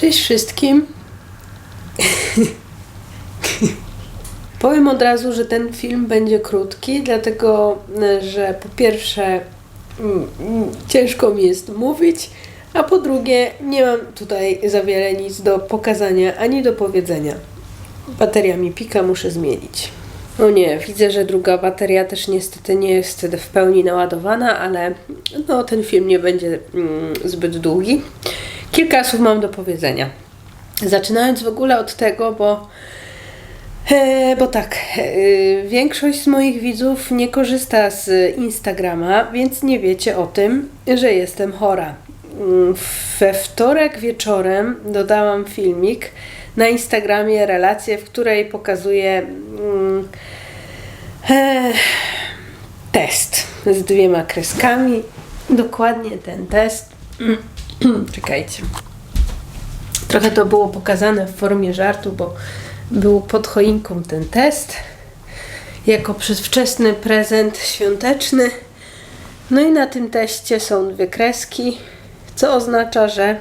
Cześć wszystkim. Powiem od razu, że ten film będzie krótki, dlatego e, że po pierwsze mm, mm, ciężko mi jest mówić, a po drugie nie mam tutaj za wiele nic do pokazania ani do powiedzenia. Bateria mi pika, muszę zmienić. O nie, widzę, że druga bateria też niestety nie jest w pełni naładowana, ale no, ten film nie będzie mm, zbyt długi. Kilka słów mam do powiedzenia. Zaczynając w ogóle od tego, bo E, bo tak, e, większość z moich widzów nie korzysta z Instagrama, więc nie wiecie o tym, że jestem chora. Mm, We wtorek wieczorem dodałam filmik na Instagramie, relację, w której pokazuję mm, e, test z dwiema kreskami. Dokładnie ten test. Czekajcie. Trochę to było pokazane w formie żartu, bo był pod choinką ten test jako przedwczesny prezent świąteczny. No i na tym teście są dwie kreski, co oznacza, że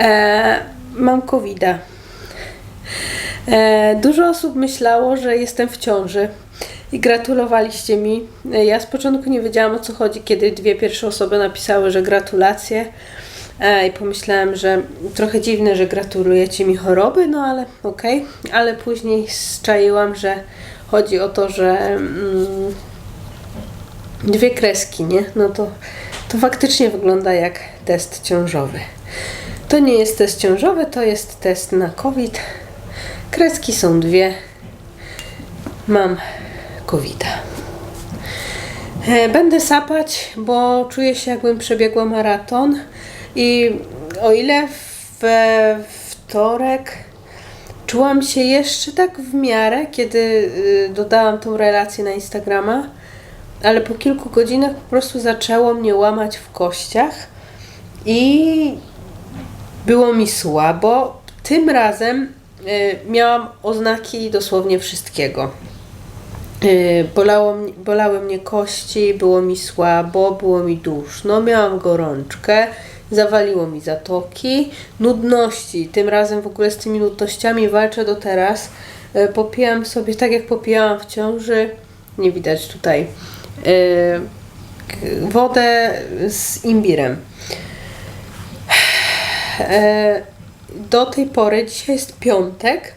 e, mam covid e, Dużo osób myślało, że jestem w ciąży i gratulowaliście mi. E, ja z początku nie wiedziałam o co chodzi, kiedy dwie pierwsze osoby napisały, że gratulacje. E, I pomyślałam, że trochę dziwne, że gratulujecie mi choroby, no ale okej. Okay. Ale później zczaiłam, że chodzi o to, że mm, dwie kreski, nie? No to, to faktycznie wygląda jak test ciążowy. To nie jest test ciążowy, to jest test na COVID. Kreski są dwie. Mam covid Będę sapać, bo czuję się jakbym przebiegła maraton. I o ile we wtorek czułam się jeszcze tak w miarę, kiedy y, dodałam tą relację na Instagrama, ale po kilku godzinach po prostu zaczęło mnie łamać w kościach i było mi słabo. Tym razem y, miałam oznaki dosłownie wszystkiego. Y, bolało, bolały mnie kości, było mi słabo, było mi duszno, miałam gorączkę zawaliło mi zatoki, nudności. Tym razem w ogóle z tymi nudnościami walczę do teraz. E, popijam sobie tak jak popijałam w ciąży, nie widać tutaj, e, wodę z imbirem. Do tej pory, dzisiaj jest piątek,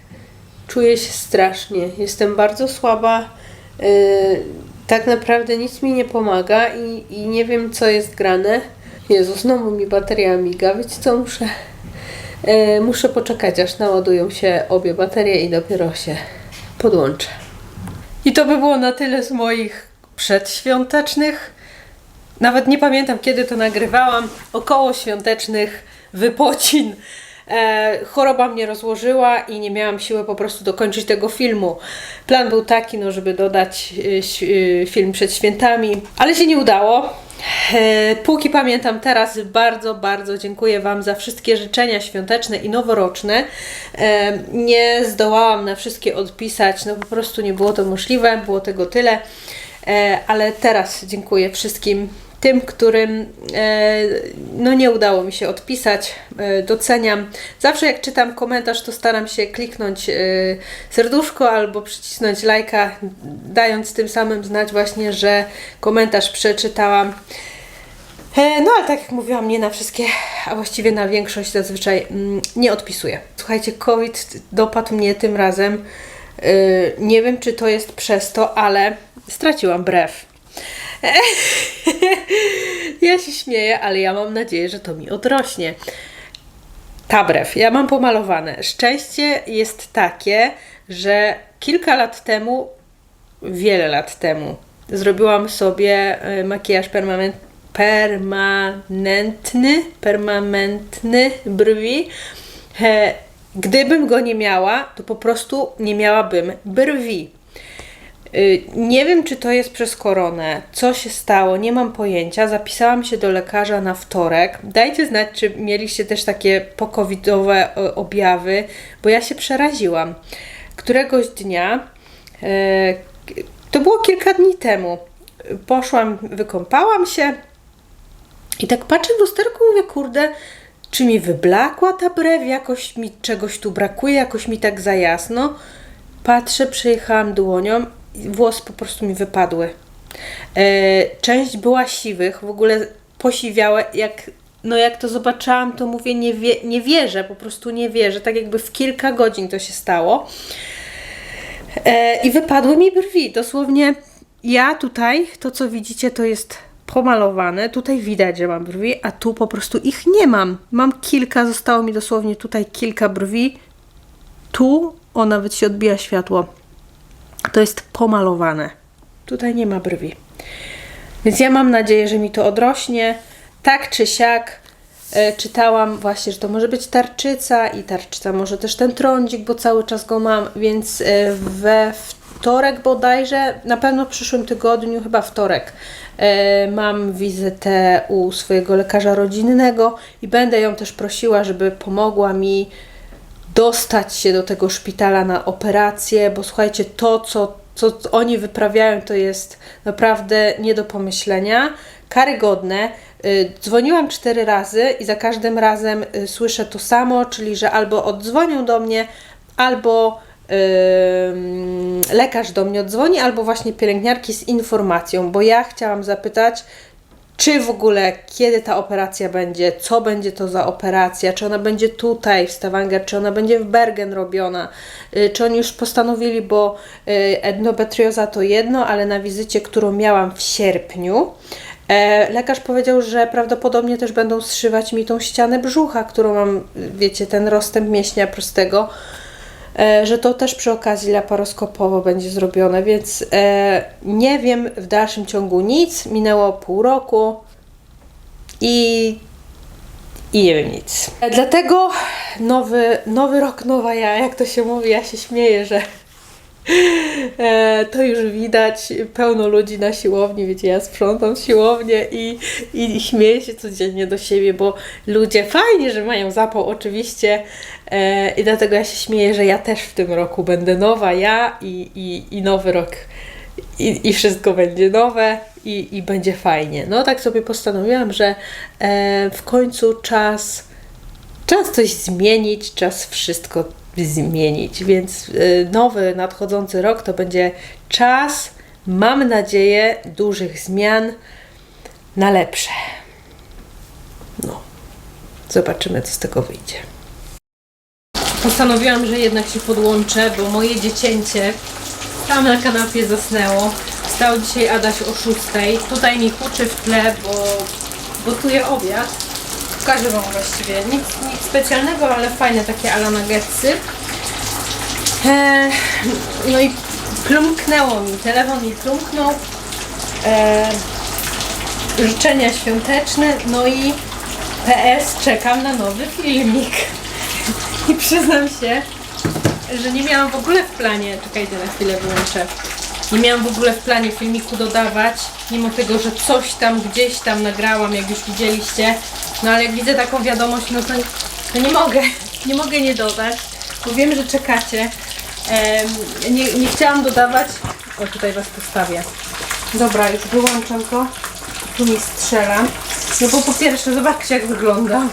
czuję się strasznie. Jestem bardzo słaba. Tak naprawdę nic mi nie pomaga i, i nie wiem, co jest grane. Jezu, znowu mi bateria miga, wiecie co, muszę, e, muszę poczekać, aż naładują się obie baterie i dopiero się podłączę. I to by było na tyle z moich przedświątecznych, nawet nie pamiętam kiedy to nagrywałam, około świątecznych wypocin. E, choroba mnie rozłożyła i nie miałam siły po prostu dokończyć tego filmu. Plan był taki, no, żeby dodać e, e film przed świętami, ale się nie udało. E, póki pamiętam teraz, bardzo, bardzo dziękuję Wam za wszystkie życzenia świąteczne i noworoczne. E, nie zdołałam na wszystkie odpisać, no po prostu nie było to możliwe, było tego tyle, e, ale teraz dziękuję wszystkim tym, którym no nie udało mi się odpisać, doceniam. Zawsze jak czytam komentarz, to staram się kliknąć serduszko albo przycisnąć lajka, dając tym samym znać właśnie, że komentarz przeczytałam. E, no ale tak jak mówiłam, nie na wszystkie, a właściwie na większość zazwyczaj mm, nie odpisuję. Słuchajcie, COVID dopadł mnie tym razem. E, nie wiem, czy to jest przez to, ale straciłam brew. ja się śmieję, ale ja mam nadzieję, że to mi odrośnie. Ta brew, ja mam pomalowane. Szczęście jest takie, że kilka lat temu, wiele lat temu, zrobiłam sobie e, makijaż permanent, permanentny, permanentny brwi. Gdybym go nie miała, to po prostu nie miałabym brwi. Y, nie wiem, czy to jest przez koronę. Co się stało? Nie mam pojęcia. Zapisałam się do lekarza na wtorek. Dajcie znać, czy mieliście też takie pokowidowe objawy, bo ja się przeraziłam. Któregoś dnia, y, to było kilka dni temu, poszłam, wykąpałam się, i tak patrzę w lusterku, mówię, kurde, czy mi wyblakła ta brew, jakoś mi czegoś tu brakuje, jakoś mi tak za jasno. Patrzę, przejechałam dłonią włosy po prostu mi wypadły. E, część była siwych, w ogóle posiwiałe, jak, no jak to zobaczyłam, to mówię, nie, wie, nie wierzę, po prostu nie wierzę, tak jakby w kilka godzin to się stało. E, I wypadły mi brwi. Dosłownie ja tutaj, to co widzicie, to jest pomalowane. Tutaj widać, że mam brwi, a tu po prostu ich nie mam. Mam kilka, zostało mi dosłownie tutaj kilka brwi. Tu, o nawet się odbija światło. To jest pomalowane. Tutaj nie ma brwi. Więc ja mam nadzieję, że mi to odrośnie. Tak czy siak e, czytałam właśnie, że to może być tarczyca i tarczyca może też ten trądzik, bo cały czas go mam, więc e, we wtorek bodajże, na pewno w przyszłym tygodniu, chyba wtorek, e, mam wizytę u swojego lekarza rodzinnego i będę ją też prosiła, żeby pomogła mi dostać się do tego szpitala na operację, bo słuchajcie, to co, co oni wyprawiają, to jest naprawdę nie do pomyślenia, karygodne. Y, Dzwoniłam cztery razy i za każdym razem y, słyszę to samo, czyli że albo oddzwonią do mnie, albo lekarz do mnie oddzwoni, albo właśnie pielęgniarki z informacją, bo ja chciałam zapytać, czy w ogóle kiedy ta operacja będzie, co będzie to za operacja, czy ona będzie tutaj w Stavanger, czy ona będzie w Bergen robiona, y, czy oni już postanowili, bo y, endometrioza to jedno, ale na wizycie, którą miałam w sierpniu, e, lekarz powiedział, że prawdopodobnie też będą zszywać mi tą ścianę brzucha, którą mam, wiecie, ten rozstęp mięśnia prostego, że to też przy okazji laparoskopowo będzie zrobione, więc e, nie wiem w dalszym ciągu nic. Minęło pół roku i, i nie wiem nic. E, Dlatego nowy, nowy rok, nowa ja, jak to się mówi, ja się śmieję, że E, to już widać, pełno ludzi na siłowni, wiecie, ja sprzątam siłownię i, i, i śmieję się codziennie do siebie, bo ludzie fajnie, że mają zapał oczywiście e, i dlatego ja się śmieję, że ja też w tym roku będę nowa, ja i, i, i nowy rok i, i wszystko będzie nowe i, i będzie fajnie. No tak sobie postanowiłam, że e, w końcu czas czas coś zmienić, czas wszystko zmienić, więc y, nowy nadchodzący rok to będzie czas, mam nadzieję, dużych zmian na lepsze. No, zobaczymy, co z tego wyjdzie. Postanowiłam, że jednak się podłączę, bo moje dziecięcie tam na kanapie zasnęło. Wstał dzisiaj Adaś o 6. Tutaj mi huczy w tle, bo gotuję obiad. Pokażę Wam właściwie. Nic specjalnego, ale fajne takie ala nuggetsy. Eee, no i plumknęło mi, telefon mi plumknął. Eee, życzenia świąteczne, no i PS czekam na nowy filmik. I przyznam się, że nie miałam w ogóle w planie, czekajcie na chwilę wyłączę, nie miałam w ogóle w planie filmiku dodawać, mimo tego, że coś tam gdzieś tam nagrałam, jak już widzieliście, no ale jak widzę taką wiadomość, no to, to nie mogę, nie mogę nie dodać, bo wiem, że czekacie. Em, nie, nie chciałam dodawać, o tutaj Was postawię. Dobra, już wyłączam to, tu mi strzela. No bo po pierwsze, zobaczcie jak wyglądam.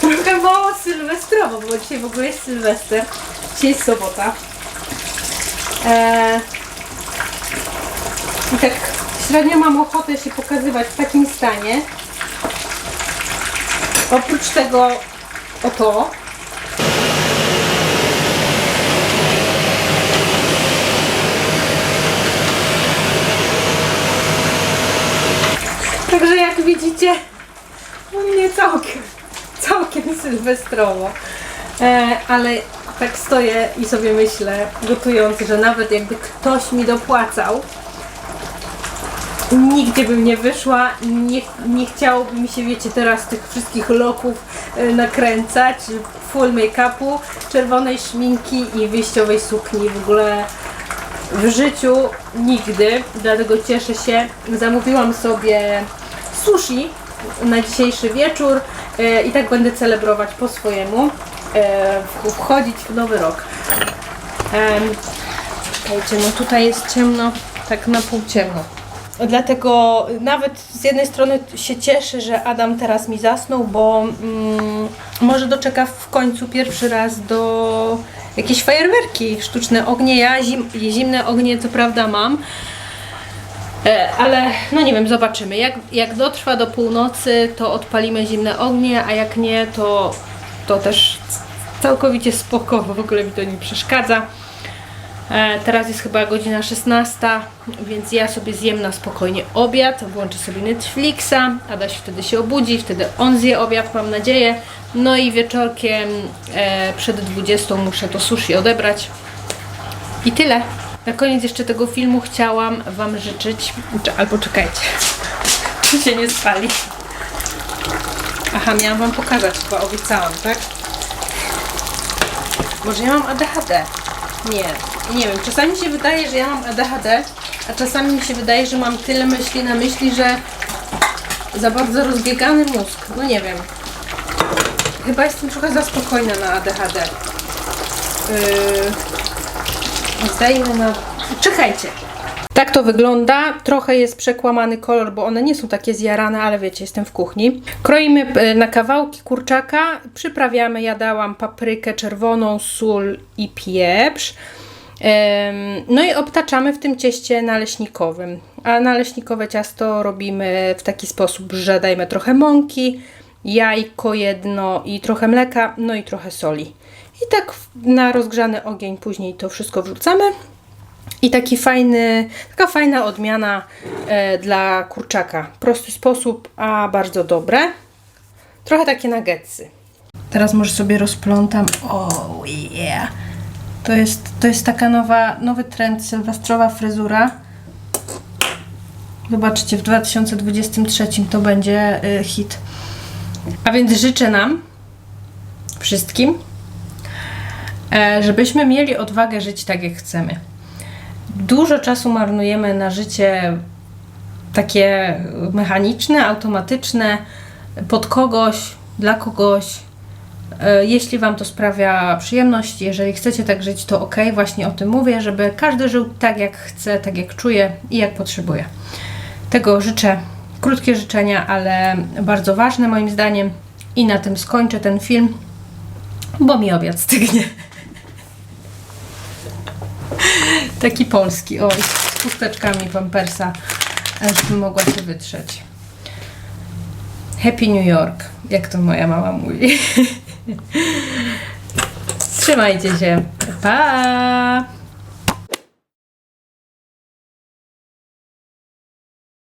Trochę mało sylwestrowo, bo dzisiaj w ogóle jest sylwester. Dzisiaj jest sobota. Eee, I tak średnio mam ochotę się pokazywać w takim stanie. Oprócz tego oto. Także jak widzicie, u mnie całkiem, całkiem sylwestrowo. E, ale tak stoję i sobie myślę, gotując, że nawet jakby ktoś mi dopłacał, nigdzie bym nie wyszła, nie, nie chciałoby mi się, wiecie, teraz tych wszystkich loków e, nakręcać, full make-upu, czerwonej szminki i wyjściowej sukni. W ogóle w życiu nigdy, dlatego cieszę się. Zamówiłam sobie sushi na dzisiejszy wieczór e, i tak będę celebrować po swojemu, e, wchodzić w nowy rok. Em, Czekajcie, no tutaj jest ciemno, tak na pół ciemno. Dlatego nawet z jednej strony się cieszę, że Adam teraz mi zasnął, bo mm, może doczeka w końcu pierwszy raz do jakiejś fajerwerki, sztuczne ognie. Ja zim, zimne ognie co prawda mam, e, ale no nie wiem, zobaczymy. Jak, jak dotrwa do północy, to odpalimy zimne ognie, a jak nie, to, to też całkowicie spoko, bo w ogóle mi to nie przeszkadza. E, Teraz jest chyba godzina 16, więc ja sobie zjem na spokojnie obiad, włączę sobie Netflixa, Adaś wtedy się obudzi, wtedy on zje obiad, mam nadzieję. No i wieczorkiem e, przed 20 muszę to sushi odebrać. I tyle. Na koniec jeszcze tego filmu chciałam Wam życzyć, czy- albo czekajcie, czy się nie spali. Aha, miałam Wam pokazać, chyba obiecałam, tak? Może ja mam ADHD? Nie, nie wiem. Czasami się wydaje, że ja mam ADHD, a czasami mi się wydaje, że mam tyle myśli na myśli, że za bardzo rozbiegany mózg. No nie wiem. Chyba jestem trochę za spokojna na ADHD. Yy... Na... Czekajcie. Tak to wygląda. Trochę jest przekłamany kolor, bo one nie są takie zjarane, ale wiecie, jestem w kuchni. Kroimy e, na kawałki kurczaka, przyprawiamy, ja dałam paprykę czerwoną, sól i pieprz. No i obtaczamy w tym cieście naleśnikowym. A naleśnikowe ciasto robimy w taki sposób, że dajemy trochę mąki, jajko jedno i trochę mleka, no i trochę soli. I tak na rozgrzany ogień później to wszystko wrzucamy. I taki fajny, taka fajna odmiana e, dla kurczaka. Prosty sposób, a bardzo dobre. Trochę takie nuggetsy. Teraz może sobie rozplątam. Oh yeah! To jest, to jest taka nowa, nowy trend, sylwestrowa fryzura. Zobaczcie, w 2023 to będzie y, hit. A więc życzę nam wszystkim, e, żebyśmy mieli odwagę żyć tak, jak chcemy. Dużo czasu marnujemy na życie takie mechaniczne, automatyczne, pod kogoś, dla kogoś. E, Jeśli Wam to sprawia przyjemność, jeżeli chcecie tak żyć, to ok, właśnie o tym mówię, żeby każdy żył tak jak chce, tak jak czuje i jak potrzebuje. Tego życzę. Krótkie życzenia, ale bardzo ważne moim zdaniem. I na tym skończę ten film, bo mi obiad stygnie. Taki polski, oj, z chusteczkami pampersa, żebym mogła się wytrzeć. Happy New York, jak to moja mama mówi. Trzymajcie się. Pa!